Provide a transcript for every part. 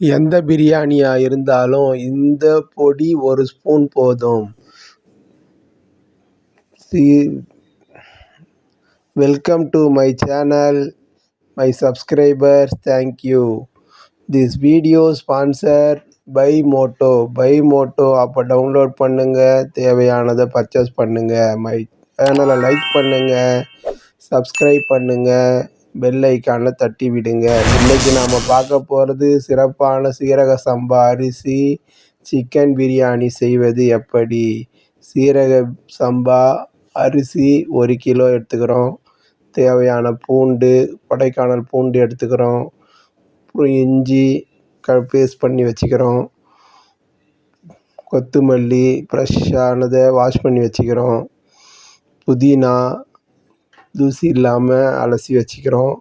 எந்த பிரியாணியாக இருந்தாலும் இந்த பொடி ஒரு ஸ்பூன் போதும். Welcome to my channel my subscribers thank you this video sponsor by Moto by Moto அப்போ டவுன்லோட் பண்ணுங்கள் தேவையானதை பர்ச்சேஸ் பண்ணுங்கள் மை சேனலை லைக் பண்ணுங்கள் சப்ஸ்கிரைப் பண்ணுங்கள் பெல் ஐக்கானில் தட்டி விடுங்க. இன்றைக்கி நாம் பார்க்க போகிறது சிறப்பான சீரக சம்பா அரிசி சிக்கன் பிரியாணி செய்வது எப்படி? சீரக சம்பா அரிசி ஒரு கிலோ எடுத்துக்கிறோம். தேவையான பூண்டு கொடைக்கானல் பூண்டு எடுத்துக்கிறோம். அப்புறம் இஞ்சி க பேஸ்ட் பண்ணி வச்சுக்கிறோம். கொத்தமல்லி ஃப்ரெஷ்ஷானதை வாஷ் பண்ணி வச்சுக்கிறோம். புதினா தூசி இல்லாமல் அலசி வச்சுக்கிறோம்.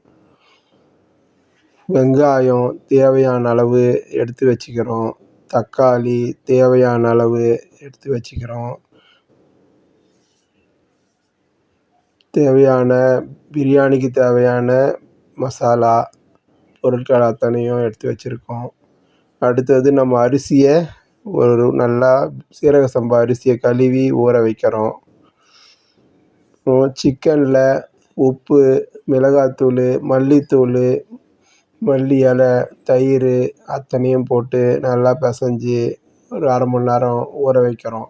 வெங்காயம் தேவையான அளவு எடுத்து வச்சுக்கிறோம். தக்காளி தேவையான அளவு எடுத்து வச்சுக்கிறோம். தேவையான பிரியாணிக்கு தேவையான மசாலா பொருட்கள் அத்தனையும் எடுத்து வச்சுருக்கோம். அடுத்தது நம்ம அரிசியை ஒரு நல்லா சீரக சம்பா அரிசியை கழுவி ஊற வைக்கிறோம். அப்புறம் சிக்கனில் உப்பு மிளகாத்தூள் மல்லித்தூள் மல்லி இலை தயிர் அத்தனையும் போட்டு நல்லா பிசைஞ்சி ஒரு அரை மணி நேரம் ஊற வைக்கிறோம்.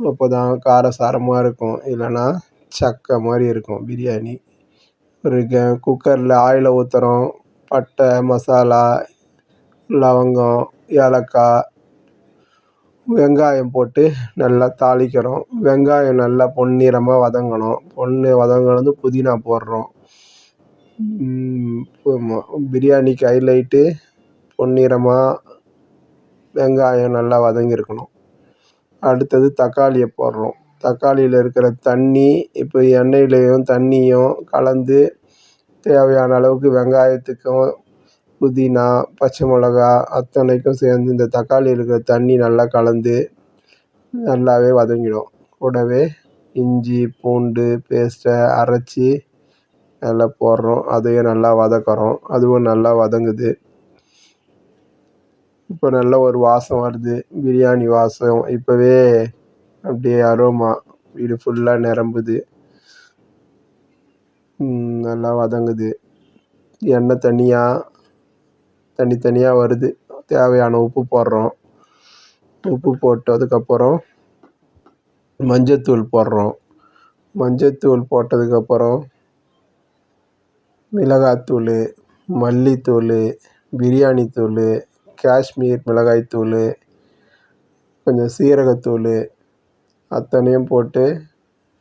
அப்போ தான் காரசாரமாக இருக்கும். இல்லைன்னா சக்கை மாதிரி இருக்கும் பிரியாணி. ஒரு க குக்கரில் ஆயிலை ஊற்றுறோம் பட்டை மசாலா லவங்கம் ஏலக்காய் வெங்காயம் போட்டு நல்லா தாளிக்கிறோம் வெங்காயம் நல்லா பொன்னிறமாக வதங்கணும். பொண்ணு வதங்கினதும் புதினா போடுறோம். பிரியாணிக்கு ஹைலைட்டு பொன்னிறமாக வெங்காயம் நல்லா வதங்கியிருக்கணும். அடுத்தது தக்காளியை போடுறோம். தக்காளியில் இருக்கிற தண்ணி இப்போ எண்ணெயிலையும் தண்ணியும் கலந்து தேவையான அளவுக்கு வெங்காயத்துக்கும் புதினா பச்சை மிளகா அத்தனைக்கும் சேர்ந்து இந்த தக்காளி இருக்கிற தண்ணி நல்லா கலந்து நல்லாவே வதங்கிடும். கூடவே இஞ்சி பூண்டு பேஸ்ட்டை அரைச்சி அதில் போடுறோம். அதையும் நல்லா வதக்குறோம். அதுவும் நல்லா வதங்குது. இப்போ நல்ல ஒரு வாசம் வருது. பிரியாணி வாசம். இப்போவே அப்படியே அரோமா. வீடு ஃபுல்லாக நிரம்புது. நல்லா வதங்குது. எண்ணெய் தனியாக தனித்தனியாக வருது. தேவையான உப்பு போடுறோம். உப்பு போட்டதுக்கப்புறம் மஞ்சத்தூள் போடுறோம். மஞ்சத்தூள் போட்டதுக்கப்புறம் மிளகாத்தூள் மல்லித்தூள் பிரியாணி தூள் காஷ்மீர் மிளகாய் தூள் கொஞ்சம் சீரகத்தூள் அத்தனையும் போட்டு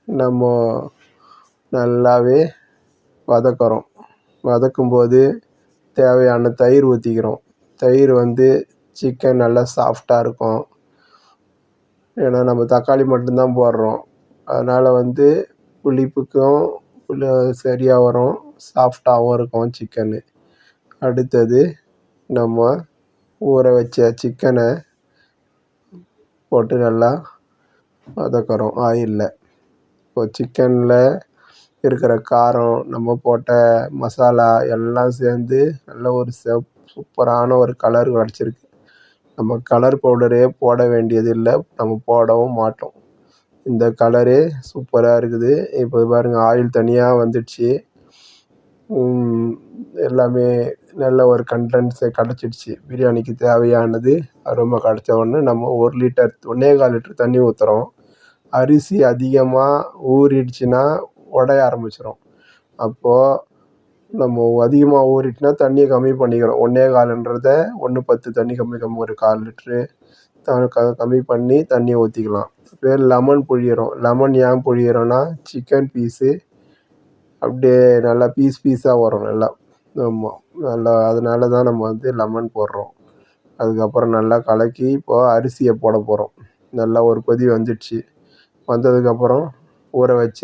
நம்ம நல்லாவே வதக்குறோம். வதக்கும்போது தேவையான தயிர் ஊற்றிக்கிறோம் தயிர் வந்து சிக்கன் நல்லா சாஃப்டாக இருக்கும். ஏன்னா நம்ம தக்காளி மட்டும்தான் போடுறோம். அதனால் வந்து புளிப்புக்கும் சரியாக வரும். சாஃப்டாகவும் இருக்கும் சிக்கனு அடுத்தது நம்ம ஊற வச்ச சிக்கனை போட்டு நல்லா வதக்குறோம். ஆயிலில் இப்போ சிக்கனில் இருக்கிற காரம் நம்ம போட்ட மசாலா எல்லாம் சேர்ந்து நல்ல ஒரு செப் சூப்பரான ஒரு கலர் கிடச்சிருக்கு. நம்ம கலர் பவுடரே போட வேண்டியது இல்லை. நம்ம போடவும் மாட்டோம். இந்த கலரே சூப்பராக இருக்குது. இப்போ பாருங்கள் ஆயில் தனியாக வந்துடுச்சு. எல்லாமே நல்ல ஒரு கண்டென்ட்ஸை கிடச்சிடுச்சி. பிரியாணிக்கு தேவையானது ரொம்ப கிடச்ச உடனே நம்ம ஒரு லிட்டர் ஒன்றே கால் லிட்டர் தண்ணி ஊற்றுறோம் அரிசி அதிகமாக ஊறிடுச்சுன்னா உடைய ஆரம்பிச்சிடும் அப்போது நம்ம அதிகமாக ஊறிட்டுனா தண்ணியை கம்மி பண்ணிக்கிறோம். ஒன்றே காலுன்றத ஒன்று பத்து தண்ணி கம்மி கம்மி ஒரு கால் லிட்ரு த கம்மி பண்ணி தண்ணியை ஊற்றிக்கலாம் பேர் லெமன் புழியிறோம். லெமன் ஏன் புழியிறோன்னா சிக்கன் பீஸு அப்படியே நல்லா பீஸ் பீஸாக வரும் நல்லா. ஆமாம் நல்லா அதனால தான் நம்ம வந்து லெமன் போடுறோம். அதுக்கப்புறம் நல்லா கலக்கி இப்போது அரிசியை போட போகிறோம் நல்லா ஒரு கொதி வந்துடுச்சு. வந்ததுக்கப்புறம் ஊற வச்ச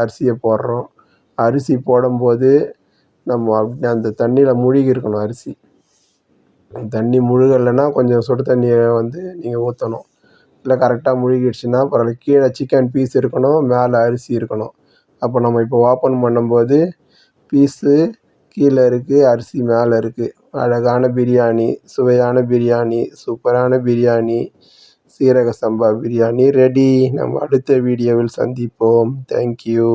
அரிசியை போடுறோம். அரிசி போடும்போது நம்ம அப்படி அந்த தண்ணியில் முழுகி இருக்கணும் அரிசி. தண்ணி முழுகலைன்னா கொஞ்சம் சுடு தண்ணியை வந்து நீங்கள் ஊற்றணும் இல்லை கரெக்டாக முழுகிடுச்சுன்னா பரவாயில்ல. கீழே சிக்கன் பீஸ் இருக்கணும் மேலே அரிசி இருக்கணும். அப்போ நம்ம இப்போ ஓப்பன் பண்ணும்போது பீஸு கீழே இருக்குது அரிசி மேலே இருக்குது அழகான பிரியாணி சுவையான பிரியாணி சூப்பரான பிரியாணி சீரக சம்பா பிரியாணி ரெடி. நம்ம அடுத்த வீடியோவில் சந்திப்போம். தேங்க்யூ